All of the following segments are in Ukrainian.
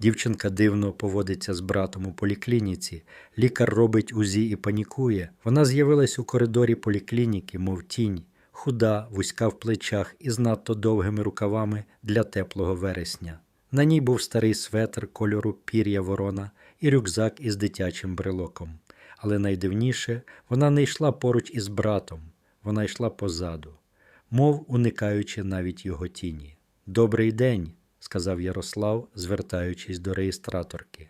Дівчинка дивно поводиться з братом у поліклініці. Лікар робить УЗІ і панікує. Вона з'явилась у коридорі поліклініки, мов тінь, худа, вузька в плечах і з надто довгими рукавами для теплого вересня. На ній був старий светр кольору пір'я ворона і рюкзак із дитячим брелоком. Але найдивніше, вона не йшла поруч із братом, вона йшла позаду, мов уникаючи навіть його тіні. Добрий день, сказав Ярослав, звертаючись до реєстраторки.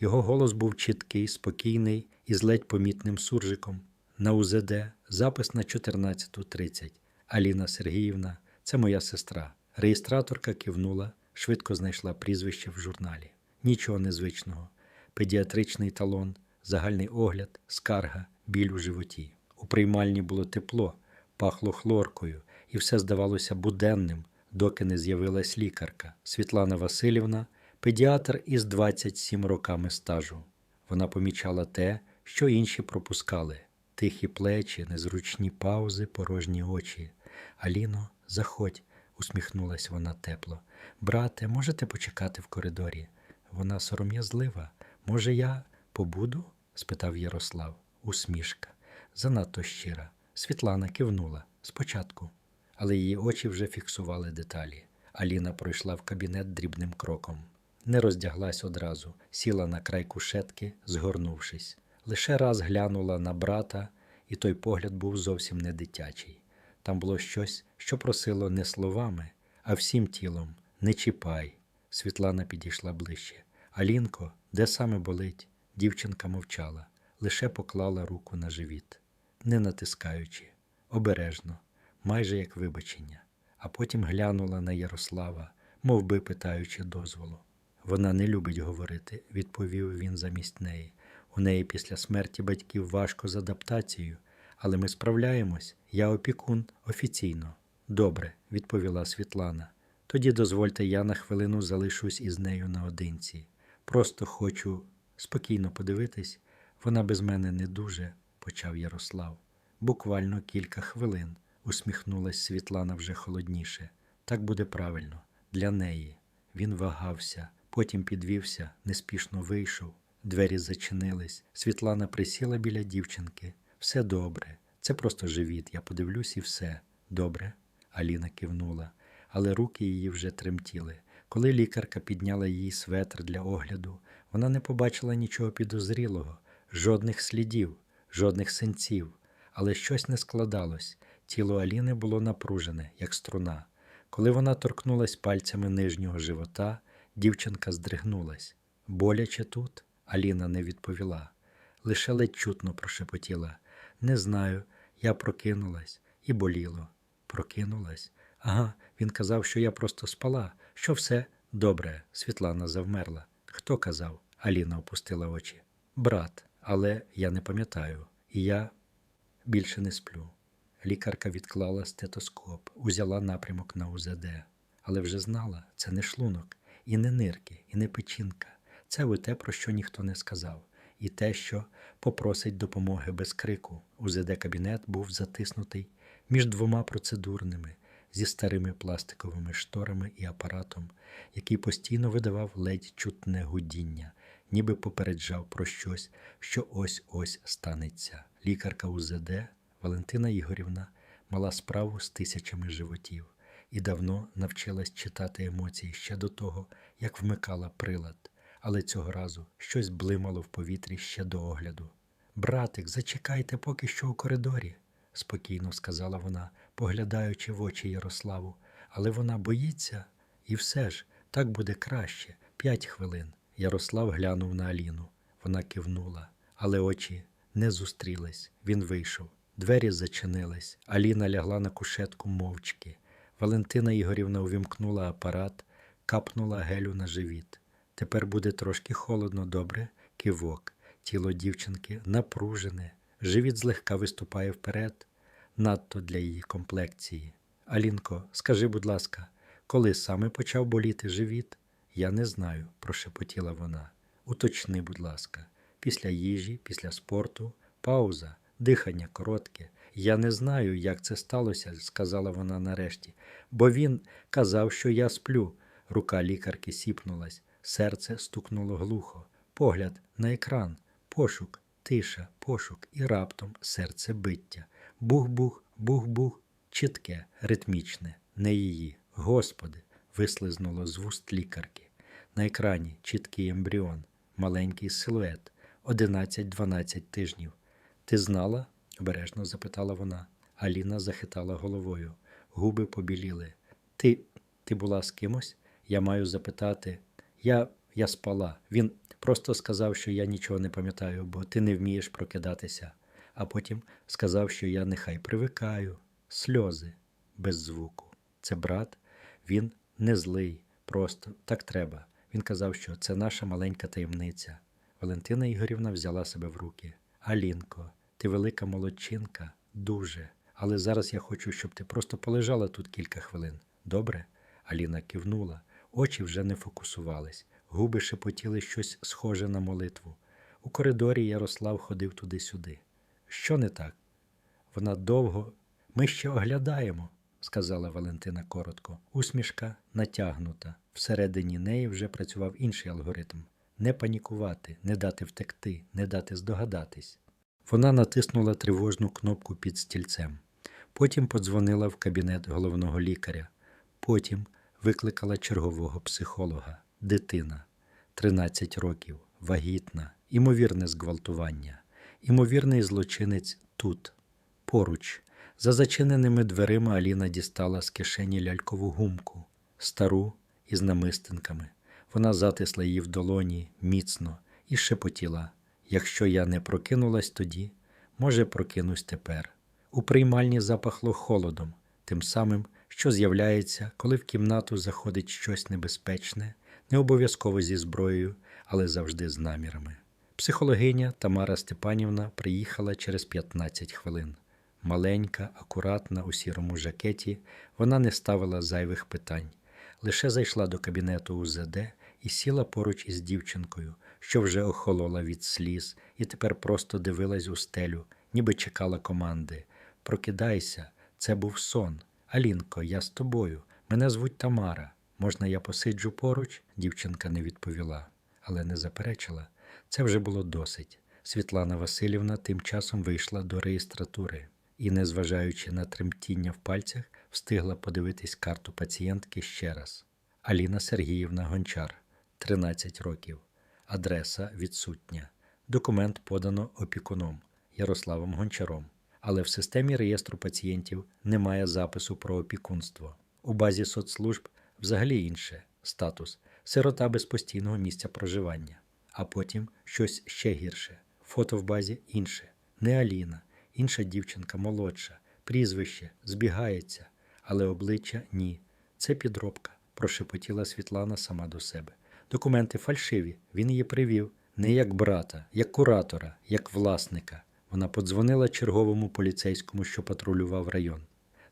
Його голос був чіткий, спокійний і з ледь помітним суржиком. На УЗД запис на 14.30. Аліна Сергіївна, це моя сестра. Реєстраторка кивнула, швидко знайшла прізвище в журналі. Нічого незвичного. Педіатричний талон, загальний огляд, скарга, біль у животі. У приймальні було тепло, пахло хлоркою, і все здавалося буденним, доки не з'явилась лікарка Світлана Васильівна, педіатр із 27 роками стажу. Вона помічала те, що інші пропускали: тихі плечі, незручні паузи, порожні очі. Аліно, заходь, усміхнулась вона тепло. Брате, можете почекати в коридорі? Вона сором'язлива. Може, я побуду? спитав Ярослав. Усмішка. Занадто щира. Світлана кивнула спочатку, але її очі вже фіксували деталі. Аліна пройшла в кабінет дрібним кроком. Не роздяглась одразу, сіла на край кушетки, згорнувшись. Лише раз глянула на брата, і той погляд був зовсім не дитячий. Там було щось, що просило не словами, а всім тілом не чіпай. Світлана підійшла ближче. Алінко, де саме болить? Дівчинка мовчала, лише поклала руку на живіт, не натискаючи, обережно, майже як вибачення, а потім глянула на Ярослава, мов би питаючи дозволу. Вона не любить говорити, відповів він замість неї. У неї після смерті батьків важко з адаптацією, але ми справляємось. Я опікун офіційно. Добре, відповіла Світлана. Тоді дозвольте, я на хвилину залишусь із нею наодинці. Просто хочу спокійно подивитись. Вона без мене не дуже, почав Ярослав. Буквально кілька хвилин, усміхнулась Світлана вже холодніше. Так буде правильно, для неї. Він вагався, потім підвівся, неспішно вийшов. Двері зачинились. Світлана присіла біля дівчинки. Все добре. Це просто живіт. Я подивлюсь і все. Добре. Аліна кивнула, але руки її вже тремтіли. Коли лікарка підняла їй светр для огляду, вона не побачила нічого підозрілого, жодних слідів, жодних синців, але щось не складалось. Тіло Аліни було напружене, як струна. Коли вона торкнулась пальцями нижнього живота, дівчинка здригнулась. Боляче тут? Аліна не відповіла. Лише ледь чутно прошепотіла. Не знаю, я прокинулась і боліло. Прокинулась? Ага, він казав, що я просто спала, що все добре. Світлана завмерла. Хто казав? Аліна опустила очі. Брат, але я не пам'ятаю, і я більше не сплю. Лікарка відклала стетоскоп, узяла напрямок на УЗД, але вже знала, це не шлунок, і не нирки, і не печінка. Це ви те, про що ніхто не сказав, і те, що попросить допомоги без крику. УЗД-кабінет був затиснутий між двома процедурними зі старими пластиковими шторами і апаратом, який постійно видавав ледь чутне гудіння, ніби попереджав про щось, що ось-ось станеться. Лікарка УЗД Валентина Ігорівна мала справу з тисячами животів і давно навчилась читати емоції ще до того, як вмикала прилад, але цього разу щось блимало в повітрі ще до огляду. Братик, зачекайте поки що у коридорі, спокійно сказала вона, поглядаючи в очі Ярославу, але вона боїться, і все ж так буде краще. П'ять хвилин. Ярослав глянув на Аліну. Вона кивнула, але очі не зустрілись. Він вийшов. Двері зачинились. Аліна лягла на кушетку мовчки. Валентина Ігорівна увімкнула апарат, капнула гелю на живіт. Тепер буде трошки холодно, добре, кивок. Тіло дівчинки напружене, живіт злегка виступає вперед, надто для її комплекції. Алінко, скажи, будь ласка, коли саме почав боліти живіт? Я не знаю, прошепотіла вона. Уточни, будь ласка, після їжі, після спорту, пауза, дихання коротке. Я не знаю, як це сталося, сказала вона нарешті, бо він казав, що я сплю. Рука лікарки сіпнулась. Серце стукнуло глухо, погляд на екран, пошук, тиша, пошук, і раптом серце биття. Бух-бух, бух-бух, чітке, ритмічне, не її. Господи, вислизнуло з вуст лікарки. На екрані чіткий ембріон, маленький силует, 11-12 тижнів. Ти знала? обережно запитала вона. Аліна захитала головою. Губи побіліли. Ти, ти була з кимось? Я маю запитати. Я, я спала. Він просто сказав, що я нічого не пам'ятаю, бо ти не вмієш прокидатися. А потім сказав, що я нехай привикаю. Сльози без звуку. Це брат, він не злий, просто так треба. Він казав, що це наша маленька таємниця. Валентина Ігорівна взяла себе в руки. Алінко, ти велика молодчинка, дуже. Але зараз я хочу, щоб ти просто полежала тут кілька хвилин. Добре? Аліна кивнула, очі вже не фокусувались, губи шепотіли щось схоже на молитву. У коридорі Ярослав ходив туди-сюди. Що не так? Вона довго. Ми ще оглядаємо, сказала Валентина коротко. Усмішка натягнута. Всередині неї вже працював інший алгоритм не панікувати, не дати втекти, не дати здогадатись. Вона натиснула тривожну кнопку під стільцем. Потім подзвонила в кабінет головного лікаря. Потім викликала чергового психолога. Дитина 13 років, вагітна, імовірне зґвалтування, імовірний злочинець тут, поруч. За зачиненими дверима Аліна дістала з кишені лялькову гумку, стару із намистинками. Вона затисла її в долоні міцно і шепотіла: якщо я не прокинулась тоді, може, прокинусь тепер. У приймальні запахло холодом, тим самим, що з'являється, коли в кімнату заходить щось небезпечне, не обов'язково зі зброєю, але завжди з намірами. Психологиня Тамара Степанівна приїхала через 15 хвилин. Маленька, акуратна у сірому жакеті, вона не ставила зайвих питань. Лише зайшла до кабінету УЗД і сіла поруч із дівчинкою, що вже охолола від сліз, і тепер просто дивилась у стелю, ніби чекала команди. Прокидайся, це був сон. Алінко, я з тобою. Мене звуть Тамара. Можна я посиджу поруч? Дівчинка не відповіла, але не заперечила. Це вже було досить. Світлана Васильівна тим часом вийшла до реєстратури і, незважаючи на тремтіння в пальцях, встигла подивитись карту пацієнтки ще раз. Аліна Сергіївна Гончар, 13 років. Адреса відсутня. Документ подано опікуном Ярославом Гончаром. Але в системі реєстру пацієнтів немає запису про опікунство. У базі соцслужб взагалі інше статус сирота без постійного місця проживання. А потім щось ще гірше. Фото в базі інше. Не Аліна, інша дівчинка молодша, прізвище збігається, але обличчя ні. Це підробка, прошепотіла Світлана сама до себе. Документи фальшиві, він її привів не як брата, як куратора, як власника. Вона подзвонила черговому поліцейському, що патрулював район.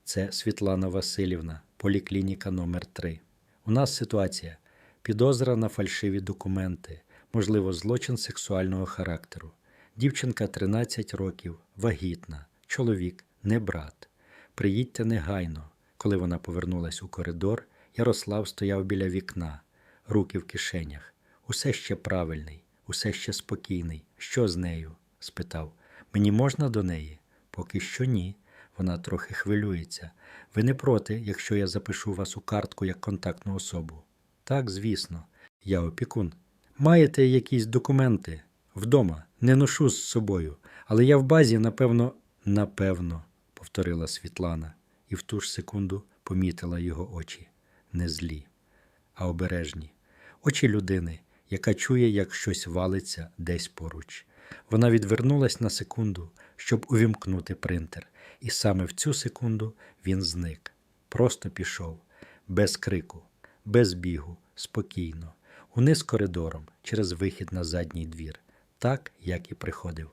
Це Світлана Васильівна, поліклініка номер 3 У нас ситуація: підозра на фальшиві документи, можливо, злочин сексуального характеру. Дівчинка 13 років, вагітна, чоловік, не брат. Приїдьте негайно. Коли вона повернулась у коридор, Ярослав стояв біля вікна, руки в кишенях. Усе ще правильний, усе ще спокійний. Що з нею? спитав. Мені можна до неї? Поки що ні. Вона трохи хвилюється. Ви не проти, якщо я запишу вас у картку як контактну особу? Так, звісно, я опікун. Маєте якісь документи? Вдома, не ношу з собою, але я в базі, напевно, напевно, повторила Світлана, і в ту ж секунду помітила його очі. Не злі, а обережні. Очі людини, яка чує, як щось валиться десь поруч. Вона відвернулась на секунду, щоб увімкнути принтер, і саме в цю секунду він зник. Просто пішов, без крику, без бігу, спокійно, униз коридором, через вихід на задній двір, так, як і приходив,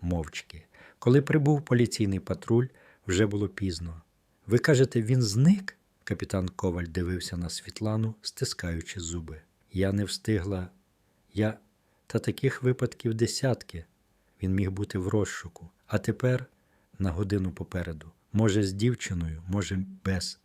мовчки. Коли прибув поліційний патруль, вже було пізно. Ви кажете, він зник? Капітан Коваль дивився на Світлану, стискаючи зуби. Я не встигла. Я. Та таких випадків десятки. Він міг бути в розшуку. А тепер на годину попереду. Може, з дівчиною, може, без.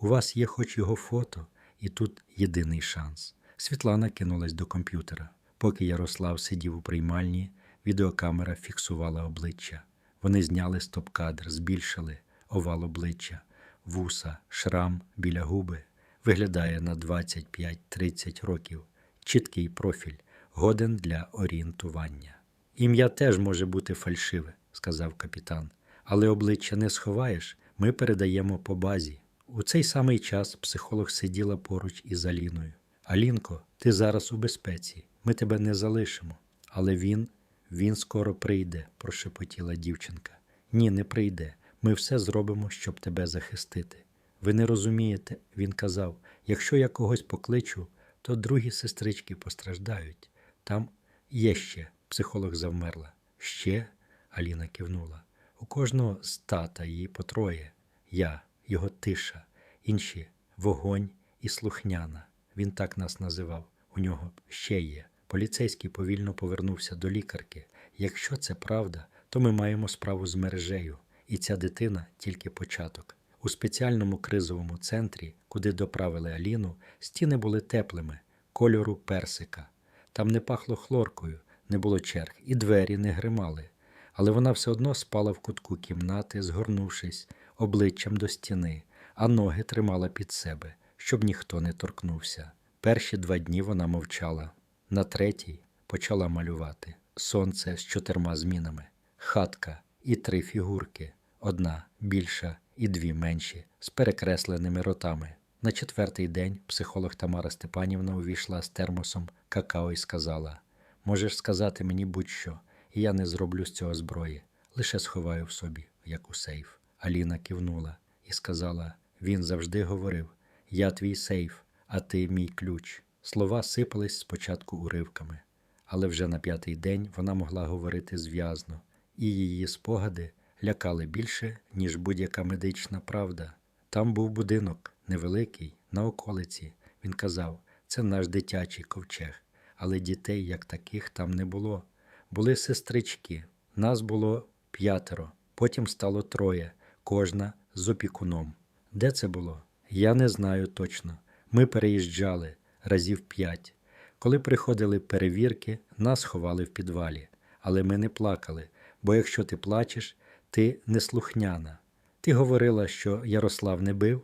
У вас є хоч його фото, і тут єдиний шанс. Світлана кинулась до комп'ютера. Поки Ярослав сидів у приймальні, відеокамера фіксувала обличчя. Вони зняли стоп-кадр, збільшили овал обличчя, вуса, шрам біля губи. Виглядає на 25-30 років. Чіткий профіль, годен для орієнтування. Ім'я теж може бути фальшиве, сказав капітан. Але обличчя не сховаєш, ми передаємо по базі. У цей самий час психолог сиділа поруч із Аліною. Алінко, ти зараз у безпеці, ми тебе не залишимо. Але він, він скоро прийде, прошепотіла дівчинка. Ні, не прийде. Ми все зробимо, щоб тебе захистити. Ви не розумієте, він казав, якщо я когось покличу, то другі сестрички постраждають. Там є ще, психолог завмерла. Ще? Аліна кивнула. У кожного з тата її по троє. Я, його тиша, інші вогонь і слухняна. Він так нас називав. У нього ще є. Поліцейський повільно повернувся до лікарки. Якщо це правда, то ми маємо справу з мережею, і ця дитина тільки початок. У спеціальному кризовому центрі, куди доправили Аліну, стіни були теплими, кольору персика. Там не пахло хлоркою, не було черг, і двері не гримали. Але вона все одно спала в кутку кімнати, згорнувшись обличчям до стіни, а ноги тримала під себе, щоб ніхто не торкнувся. Перші два дні вона мовчала. На третій почала малювати сонце з чотирма змінами, хатка і три фігурки, одна більша і дві менші, з перекресленими ротами. На четвертий день психолог Тамара Степанівна увійшла з термосом какао і сказала: Можеш сказати мені будь-що, і я не зроблю з цього зброї, лише сховаю в собі, як у сейф. Аліна кивнула і сказала: Він завжди говорив: Я твій сейф, а ти мій ключ. Слова сипались спочатку уривками, але вже на п'ятий день вона могла говорити зв'язно, і її спогади лякали більше, ніж будь-яка медична правда. Там був будинок, невеликий, на околиці. Він казав, це наш дитячий ковчег, але дітей як таких там не було. Були сестрички, нас було п'ятеро, потім стало троє, кожна з опікуном. Де це було? Я не знаю точно. Ми переїжджали разів п'ять. Коли приходили перевірки, нас ховали в підвалі. Але ми не плакали, бо якщо ти плачеш, ти неслухняна. Ти говорила, що Ярослав не бив?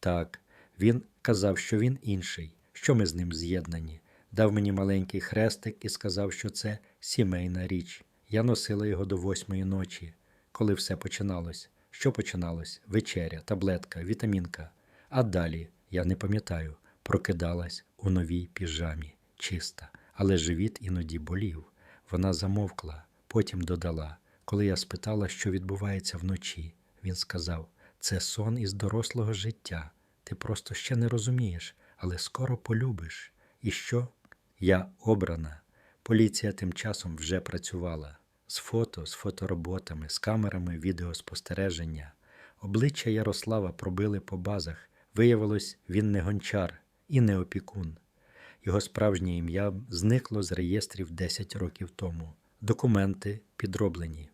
Так, він казав, що він інший, що ми з ним з'єднані. Дав мені маленький хрестик і сказав, що це сімейна річ. Я носила його до восьмої ночі, коли все починалось. Що починалось? Вечеря, таблетка, вітамінка. А далі, я не пам'ятаю, прокидалась у новій піжамі, чиста, але живіт іноді болів. Вона замовкла, потім додала. Коли я спитала, що відбувається вночі, він сказав: це сон із дорослого життя. Ти просто ще не розумієш, але скоро полюбиш. І що? Я обрана. Поліція тим часом вже працювала з фото, з фотороботами, з камерами відеоспостереження. Обличчя Ярослава пробили по базах. Виявилось, він не гончар і не опікун. Його справжнє ім'я зникло з реєстрів 10 років тому. Документи підроблені.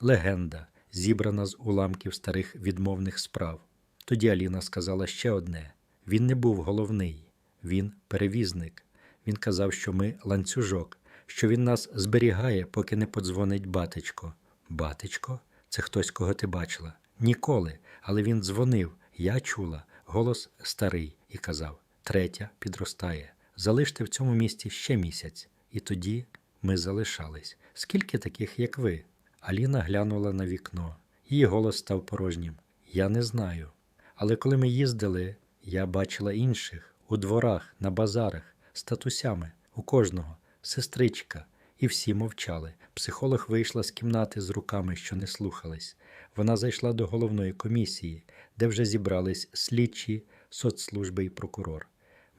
Легенда, зібрана з уламків старих відмовних справ. Тоді Аліна сказала ще одне: він не був головний, він перевізник. Він казав, що ми ланцюжок, що він нас зберігає, поки не подзвонить батечко. Батечко? Це хтось, кого ти бачила? Ніколи. Але він дзвонив. Я чула. Голос старий і казав: третя підростає. Залиште в цьому місті ще місяць. І тоді ми залишались. Скільки таких, як ви? Аліна глянула на вікно. Її голос став порожнім. Я не знаю. Але коли ми їздили, я бачила інших у дворах, на базарах, з татусями, у кожного, сестричка, і всі мовчали. Психолог вийшла з кімнати з руками, що не слухались. Вона зайшла до головної комісії, де вже зібрались слідчі, соцслужби і прокурор.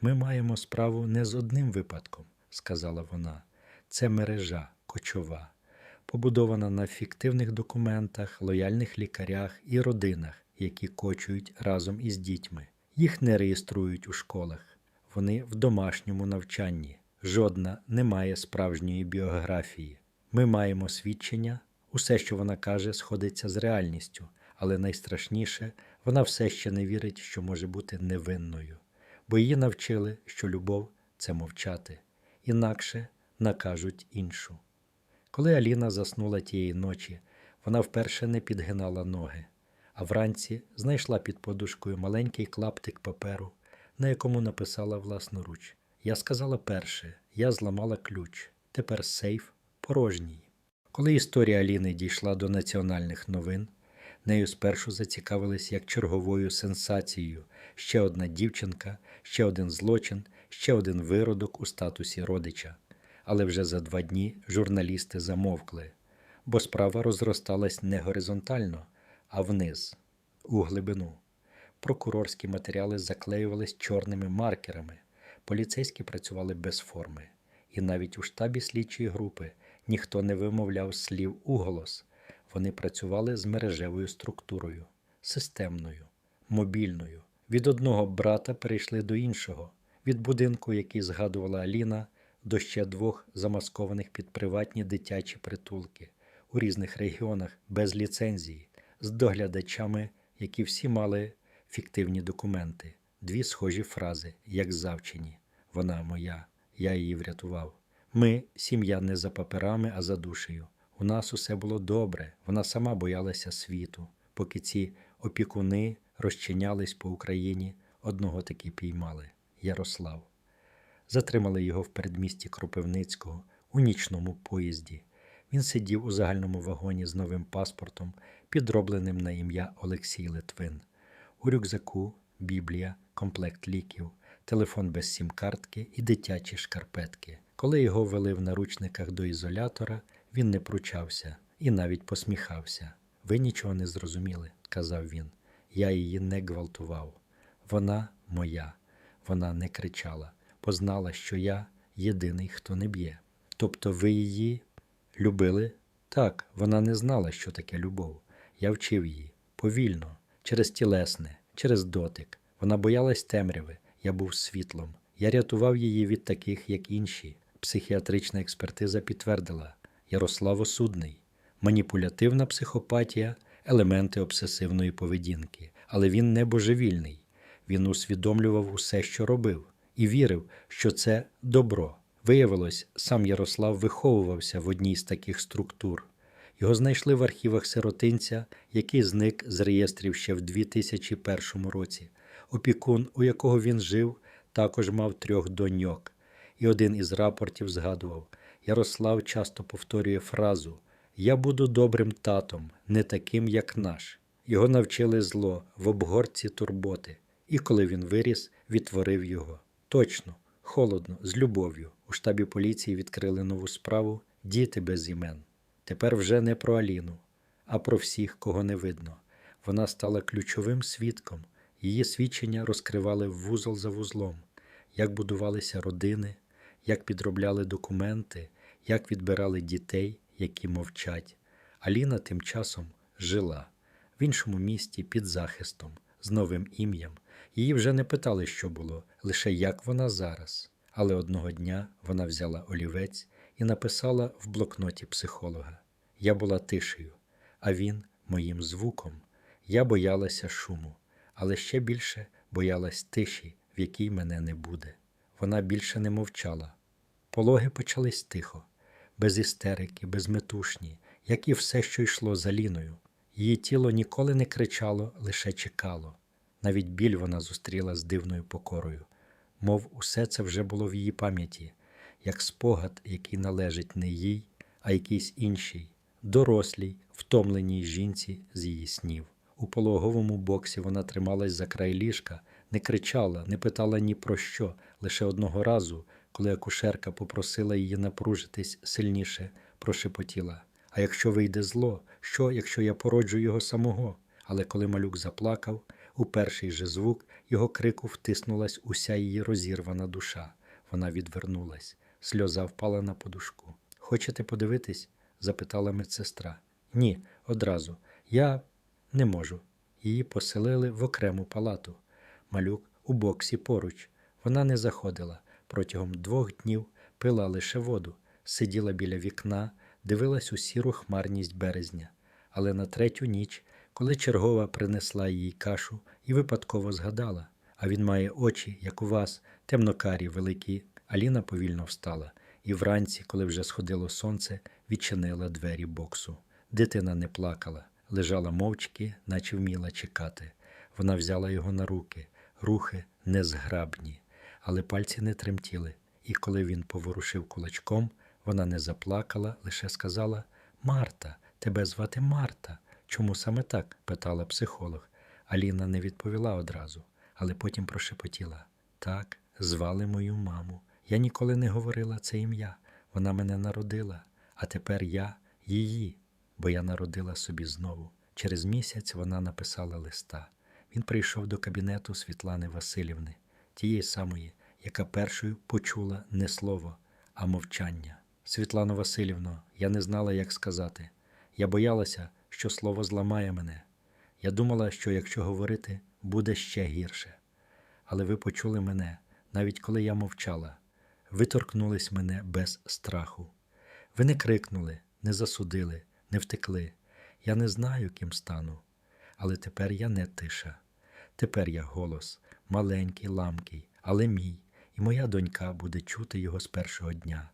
Ми маємо справу не з одним випадком, сказала вона. Це мережа кочова, побудована на фіктивних документах, лояльних лікарях і родинах, які кочують разом із дітьми. Їх не реєструють у школах, вони в домашньому навчанні. Жодна не має справжньої біографії. Ми маємо свідчення, усе, що вона каже, сходиться з реальністю, але найстрашніше, вона все ще не вірить, що може бути невинною, бо її навчили, що любов це мовчати, інакше накажуть іншу. Коли Аліна заснула тієї ночі, вона вперше не підгинала ноги, а вранці знайшла під подушкою маленький клаптик паперу, на якому написала власноруч. Я сказала перше, я зламала ключ. Тепер сейф порожній. Коли історія Аліни дійшла до національних новин, нею спершу зацікавились як черговою сенсацією ще одна дівчинка, ще один злочин, ще один виродок у статусі родича. Але вже за два дні журналісти замовкли, бо справа розросталась не горизонтально, а вниз, у глибину. Прокурорські матеріали заклеювались чорними маркерами, поліцейські працювали без форми, і навіть у штабі слідчої групи ніхто не вимовляв слів уголос. Вони працювали з мережевою структурою, системною, мобільною. Від одного брата перейшли до іншого, від будинку, який згадувала Аліна, до ще двох замаскованих під приватні дитячі притулки у різних регіонах без ліцензії, з доглядачами, які всі мали фіктивні документи, дві схожі фрази, як завчені. Вона моя, я її врятував. Ми сім'я не за паперами, а за душею. У нас усе було добре, вона сама боялася світу, поки ці опікуни розчинялись по Україні, одного таки піймали Ярослав. Затримали його в передмісті Кропивницького у нічному поїзді. Він сидів у загальному вагоні з новим паспортом, підробленим на ім'я Олексій Литвин. У рюкзаку Біблія, комплект ліків, телефон без сім-картки і дитячі шкарпетки. Коли його вели в наручниках до ізолятора, він не пручався і навіть посміхався. Ви нічого не зрозуміли, казав він. Я її не гвалтував. Вона моя. Вона не кричала, познала, що я єдиний, хто не б'є. Тобто ви її любили? Так, вона не знала, що таке любов. Я вчив її повільно, через тілесне, через дотик. Вона боялась темряви, я був світлом. Я рятував її від таких, як інші. Психіатрична експертиза підтвердила Ярослав осудний, маніпулятивна психопатія, елементи обсесивної поведінки. Але він не божевільний. Він усвідомлював усе, що робив, і вірив, що це добро. Виявилось, сам Ярослав виховувався в одній з таких структур. Його знайшли в архівах сиротинця, який зник з реєстрів ще в 2001 році. Опікун, у якого він жив, також мав трьох доньок. І один із рапортів згадував: Ярослав часто повторює фразу Я буду добрим татом, не таким, як наш. Його навчили зло в обгорці турботи, і коли він виріс, відтворив його. Точно, холодно, з любов'ю. У штабі поліції відкрили нову справу Діти без імен. Тепер вже не про Аліну, а про всіх, кого не видно. Вона стала ключовим свідком. Її свідчення розкривали вузол за вузлом, як будувалися родини, як підробляли документи, як відбирали дітей, які мовчать. Аліна тим часом жила в іншому місті під захистом, з новим ім'ям. Її вже не питали, що було, лише як вона зараз. Але одного дня вона взяла олівець і написала в блокноті психолога: Я була тишею, а він моїм звуком. Я боялася шуму, але ще більше боялась тиші, в якій мене не буде. Вона більше не мовчала. Пологи почались тихо, без істерики, безметушні, як і все, що йшло за ліною. Її тіло ніколи не кричало, лише чекало. Навіть біль вона зустріла з дивною покорою, мов усе це вже було в її пам'яті, як спогад, який належить не їй, а якійсь іншій, дорослій, втомленій жінці з її снів. У пологовому боксі вона трималась за край ліжка, не кричала, не питала ні про що, лише одного разу, коли акушерка попросила її напружитись сильніше, прошепотіла. А якщо вийде зло, що, якщо я породжу його самого? Але коли малюк заплакав, у перший же звук його крику втиснулась уся її розірвана душа. Вона відвернулась. Сльоза впала на подушку. Хочете подивитись? запитала медсестра. Ні, одразу. Я не можу. Її поселили в окрему палату. Малюк у боксі поруч. Вона не заходила. Протягом двох днів пила лише воду, сиділа біля вікна, дивилась у сіру хмарність березня. Але на третю ніч, коли чергова принесла їй кашу і випадково згадала, а він має очі, як у вас, темнокарі великі, Аліна повільно встала і вранці, коли вже сходило сонце, відчинила двері боксу. Дитина не плакала, лежала мовчки, наче вміла чекати. Вона взяла його на руки, рухи незграбні, але пальці не тремтіли. І коли він поворушив кулачком, вона не заплакала, лише сказала: Марта, тебе звати Марта. Чому саме так? питала психолог. Аліна не відповіла одразу, але потім прошепотіла: Так, звали мою маму. Я ніколи не говорила це ім'я. Вона мене народила, а тепер я її, бо я народила собі знову. Через місяць вона написала листа. Він прийшов до кабінету Світлани Васильівни, тієї самої, яка першою почула не слово, а мовчання. Світлано Васильівно, я не знала, як сказати. Я боялася, що слово зламає мене. Я думала, що якщо говорити, буде ще гірше. Але ви почули мене, навіть коли я мовчала. Ви торкнулись мене без страху. Ви не крикнули, не засудили, не втекли. Я не знаю, ким стану. Але тепер я не тиша. Тепер я голос, маленький, ламкий, але мій, і моя донька буде чути його з першого дня.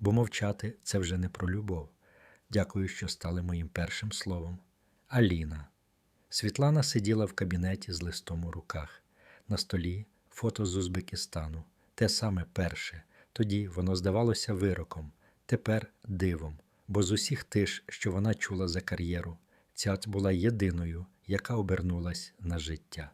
Бо мовчати це вже не про любов. Дякую, що стали моїм першим словом. Аліна. Світлана сиділа в кабінеті з листом у руках. На столі фото з Узбекистану. Те саме перше. Тоді воно здавалося вироком, тепер дивом, бо з усіх тиш, що вона чула за кар'єру, ця була єдиною, яка обернулась на життя.